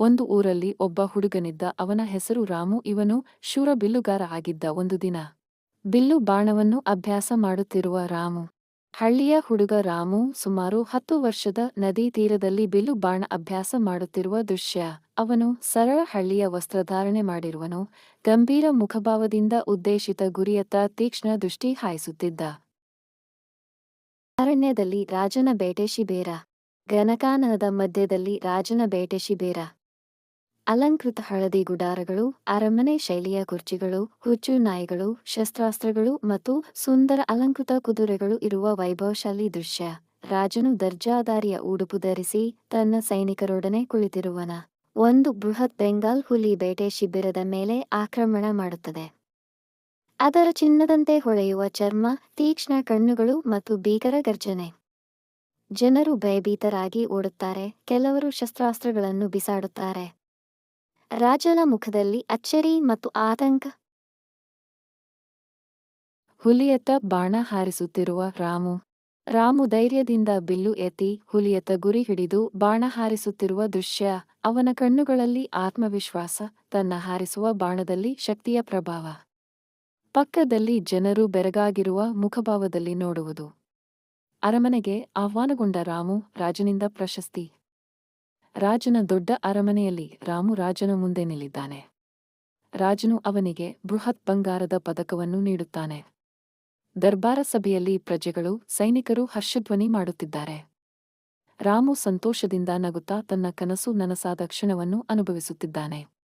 ಒಂದು ಊರಲ್ಲಿ ಒಬ್ಬ ಹುಡುಗನಿದ್ದ ಅವನ ಹೆಸರು ರಾಮು, ಇವನು ಶೂರ ಬಿಲ್ಲುಗಾರ ಆಗಿದ್ದ ಒಂದು ದಿನ. ಬಿಲ್ಲು ಬಾಣವನ್ನು ಅಭ್ಯಾಸ ಮಾಡುತ್ತಿರುವ ರಾಮು. ಹಳ್ಳಿಯ ಹುಡುಗ ರಾಮು ಸುಮಾರು ಹತ್ತು ವರ್ಷದ ನದಿ ತೀರದಲ್ಲಿ ಬಿಲ್ಲು ಬಾಣ ಅಭ್ಯಾಸ ಮಾಡುತ್ತಿರುವ ದೃಶ್ಯ. ಅವನು ಸರಳ ಹಳ್ಳಿಯ ವಸ್ತ್ರಧಾರಣೆ ಮಾಡಿರುವನು, ಗಂಭೀರ ಮುಖಭಾವದಿಂದ ಉದ್ದೇಶಿತ ಗುರಿಯತ್ತ ತೀಕ್ಷ್ಣ ದೃಷ್ಟಿ ಹಾಯಿಸುತ್ತಿದ್ದ. ಅರಣ್ಯದಲ್ಲಿ ರಾಜನ ಬೇಟೆ ಶಿಬೇರ ಗನಕಾನನದ ಮಧ್ಯದಲ್ಲಿ ರಾಜನ ಬೇಟೆ ಶಿಬೇರ ಅಲಂಕೃತ ಹಳದಿ ಗುಡಾರಗಳು, ಅರಮನೆ ಶೈಲಿಯ ಕುರ್ಚಿಗಳು, ಹುಚ್ಚು ನಾಯಿಗಳು, ಶಸ್ತ್ರಾಸ್ತ್ರಗಳು ಮತ್ತು ಸುಂದರ ಅಲಂಕೃತ ಕುದುರೆಗಳು ಇರುವ ವೈಭವಶಾಲಿ ದೃಶ್ಯ. ರಾಜನು ದರ್ಜಾದಾರಿಯ ಉಡುಪು ಧರಿಸಿ ತನ್ನ ಸೈನಿಕರೊಡನೆ ಕುಳಿತಿರುವನ. ಒಂದು ಬೃಹತ್ ಬೆಂಗಾಲ್ ಹುಲಿ ಬೇಟೆ ಶಿಬಿರದ ಮೇಲೆ ಆಕ್ರಮಣ ಮಾಡುತ್ತದೆ. ಅದರ ಚಿನ್ನದಂತೆ ಹೊಳೆಯುವ ಚರ್ಮ, ತೀಕ್ಷ್ಣ ಕಣ್ಣುಗಳು ಮತ್ತು ಭೀಕರ ಗರ್ಜನೆ. ಜನರು ಭಯಭೀತರಾಗಿ ಓಡುತ್ತಾರೆ, ಕೆಲವರು ಶಸ್ತ್ರಾಸ್ತ್ರಗಳನ್ನು ಬಿಸಾಡುತ್ತಾರೆ. ರಾಜನ ಮುಖದಲ್ಲಿ ಅಚ್ಚರಿ ಮತ್ತು ಆತಂಕ. ಹುಲಿಯತ್ತ ಬಾಣ ಹಾರಿಸುತ್ತಿರುವ ರಾಮು. ರಾಮು ಧೈರ್ಯದಿಂದ ಬಿಲ್ಲು ಎತ್ತಿ ಹುಲಿಯತ್ತ ಗುರಿ ಹಿಡಿದು ಬಾಣ ಹಾರಿಸುತ್ತಿರುವ ದೃಶ್ಯ, ಅವನ ಕಣ್ಣುಗಳಲ್ಲಿ ಆತ್ಮವಿಶ್ವಾಸ, ತನ್ನ ಹಾರಿಸುವ ಬಾಣದಲ್ಲಿ ಶಕ್ತಿಯ ಪ್ರಭಾವ. ಪಕ್ಕದಲ್ಲಿ ಜನರು ಬೆರಗಾಗಿರುವ ಮುಖಭಾವದಲ್ಲಿ ನೋಡುವುದು. ಅರಮನೆಗೆ ಆಹ್ವಾನಗೊಂಡ ರಾಮು ರಾಜನಿಂದ ಪ್ರಶಸ್ತಿ. ರಾಜನ ದೊಡ್ಡ ಅರಮನೆಯಲ್ಲಿ ರಾಮು ರಾಜನ ಮುಂದೆ ನಿಲ್ಲಿದ್ದಾನೆ. ರಾಜನು ಅವನಿಗೆ ಬೃಹತ್ ಬಂಗಾರದ ಪದಕವನ್ನು ನೀಡುತ್ತಾನೆ. ದರ್ಬಾರ ಸಭೆಯಲ್ಲಿ ಪ್ರಜೆಗಳು, ಸೈನಿಕರು ಹರ್ಷಧ್ವನಿ ಮಾಡುತ್ತಿದ್ದಾರೆ. ರಾಮು ಸಂತೋಷದಿಂದ ನಗುತ್ತಾ ತನ್ನ ಕನಸು ನನಸಾದ ಕ್ಷಣವನ್ನು ಅನುಭವಿಸುತ್ತಿದ್ದಾನೆ.